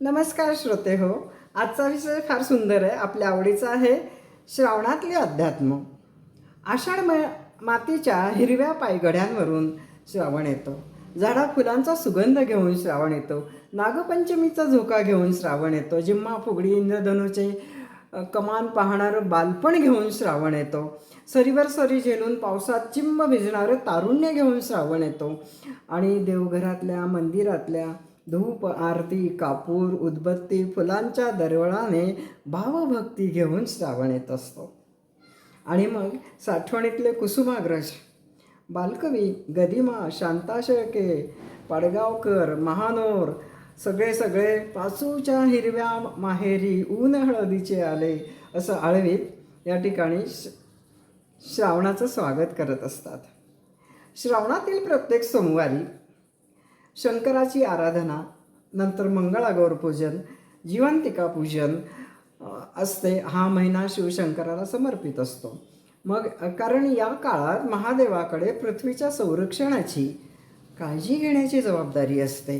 नमस्कार श्रोते हो आजचा विषय फार सुंदर आहे आपल्या आवडीचा आहे श्रावणातले अध्यात्म. आषाढ म मातीच्या हिरव्या पायगड्यांवरून श्रावण येतो. झाडा फुलांचा सुगंध घेऊन श्रावण येतो. नागपंचमीचा झोका घेऊन श्रावण येतो. जिम्मा फुगडी इंद्रधनुचे कमान पाहणारं बालपण घेऊन श्रावण येतो. सरीवर सरी झेलून पावसात चिंब भिजणारं तारुण्य घेऊन श्रावण येतो. आणि देवघरातल्या मंदिरातल्या धूप आरती कापूर उदबत्ती फुलांच्या दरवळाने भावभक्ती घेऊन श्रावण येत असतो. आणि मग साठवणीतले कुसुमाग्रज. बालकवी गदिमा शांता शेळके पाडगावकर महानोर सगळे सगळे पाचूच्या हिरव्या माहेरी ऊन हळदीचे आले असं आळवीत या ठिकाणी श श्रावणाचं स्वागत करत असतात. श्रावणातील प्रत्येक सोमवारी शंकराची आराधना नंतर मंगळागौर पूजन जिवंतिका पूजन असते. हा महिना शिवशंकराला समर्पित असतो. मग कारण या काळात महादेवाकडे पृथ्वीच्या संरक्षणाची काळजी घेण्याची जबाबदारी असते.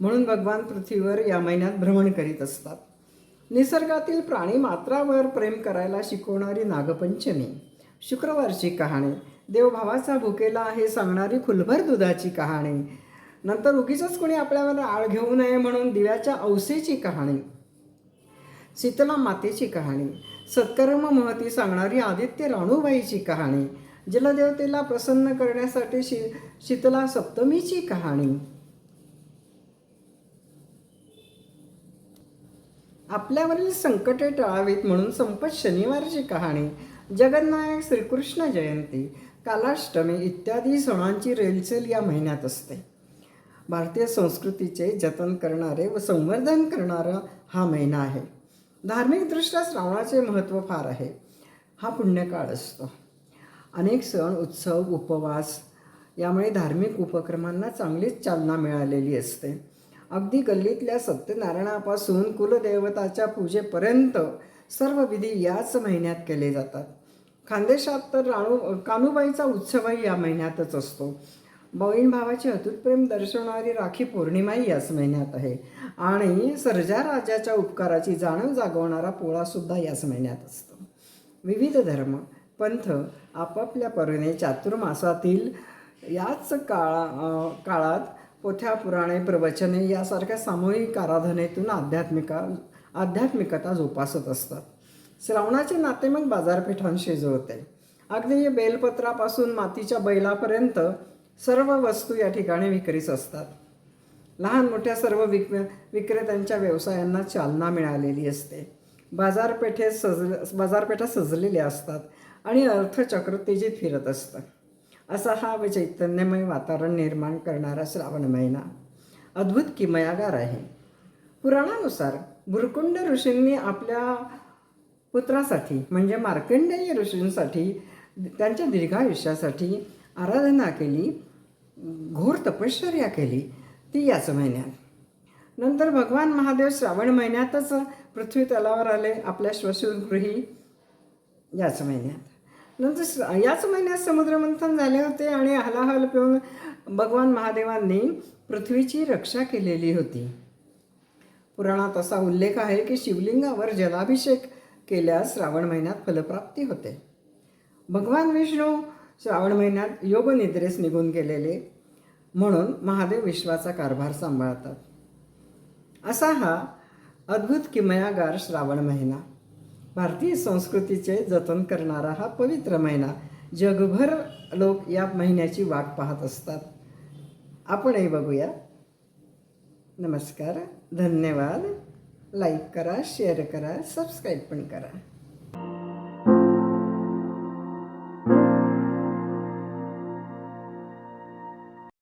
म्हणून भगवान पृथ्वीवर या महिन्यात भ्रमण करीत असतात. निसर्गातील प्राणी मात्रावर प्रेम करायला शिकवणारी नागपंचमी शुक्रवारची कहाणी देवभावाचा भुकेला हे सांगणारी खुलभर दुधाची कहाणी नंतर उगीच कोणी आपल्यावर आळ घेऊ नये म्हणून दिव्याच्या औसेची कहाणी शीतला मातेची कहाणी सत्कर्म महती सांगणारी आदित्य राणूबाईची कहाणी जलदेवतेला प्रसन्न करण्यासाठी शि शीतला सप्तमीची कहाणी. आपल्यावरील संकटे टाळावीत म्हणून संपत शनिवारची कहाणी जगन्नायक श्रीकृष्ण जयंती कालाष्टमी इत्यादी सणांची रेलचेल या महिन्यात असते. भारतीय संस्कृतीचे जतन करणारे व संवर्धन करणारा हा महिना आहे. धार्मिकदृष्ट्या श्रावणाचे महत्त्व फार आहे. हा पुण्यकाळ असतो. अनेक सण उत्सव उपवास यामुळे धार्मिक उपक्रमांना चांगलीच चालना मिळालेली असते. अगदी गल्लीतल्या सत्यनारायणापासून कुलदेवताच्या पूजेपर्यंत सर्व विधी याच महिन्यात केले जातात. खानदेशात तर राणू कानूबाईचा उत्सवही या महिन्यातच असतो. बहीण भावाचे अतूट प्रेम दर्शवणारी राखी पौर्णिमाही याच महिन्यात आहे. आणि सर्जा राजाच्या उपकाराची जाणीव जागवणारा पोळासुद्धा याच महिन्यात असतो. विविध धर्म पंथ आपापल्या परीने चातुर्मासातील याच काळा काळात पोथ्या पुराणे प्रवचने यासारख्या सामूहिक आराधनेतून आध्यात्मिका आध्यात्मिकता जोपासत असतात. श्रावणाचे नाते मग बाजारपेठांशी जुळते. अगदी बेलपत्रापासून मातीच्या बैलापर्यंत सर्व वस्तू या ठिकाणी विक्रीस असतात. लहान मोठ्या सर्व विक विक्रेत्यांच्या व्यवसायांना चालना मिळालेली असते. बाजारपेठेत सज बाजारपेठा सजलेल्या असतात आणि अर्थचक्र तेजीत फिरत असतं. असा हा चैतन्यमय वातावरण निर्माण करणारा श्रावण महिना. अद्भुत किमयागार आहे. पुराणानुसार भुरकुंड ऋषींनी आपल्या पुत्रासाठी म्हणजे मार्कंडेय ऋषींसाठी त्यांच्या दीर्घायुष्यासाठी आराधना केली घोर तपश्चर्या केली ती याच महिन्यात. नंतर भगवान महादेव श्रावण महिन्यातच पृथ्वी तलावर आले आपल्या श्वशुरगृही याच महिन्यात. नंतर याच महिन्यात समुद्रमंथन झाले होते आणि हलाहल पिऊन भगवान महादेवांनी पृथ्वीची रक्षा केलेली होती. पुराणात असा उल्लेख आहे की शिवलिंगावर जलाभिषेक केल्यास श्रावण महिन्यात फलप्राप्ती होते. भगवान विष्णू श्रावण महिन्यात योगनिद्रेस निघून गेलेले म्हणून महादेव विश्वाचा कारभार सांभाळतात. असा हा अद्भुत किमयागार श्रावण महिना. भारतीय संस्कृतीचे जतन करणारा हा पवित्र महिना जगभर लोक या महिन्याची वाट पाहत असतात. आपणही बघूया. नमस्कार धन्यवाद. लाईक करा शेअर करा सबस्क्राईब पण करा.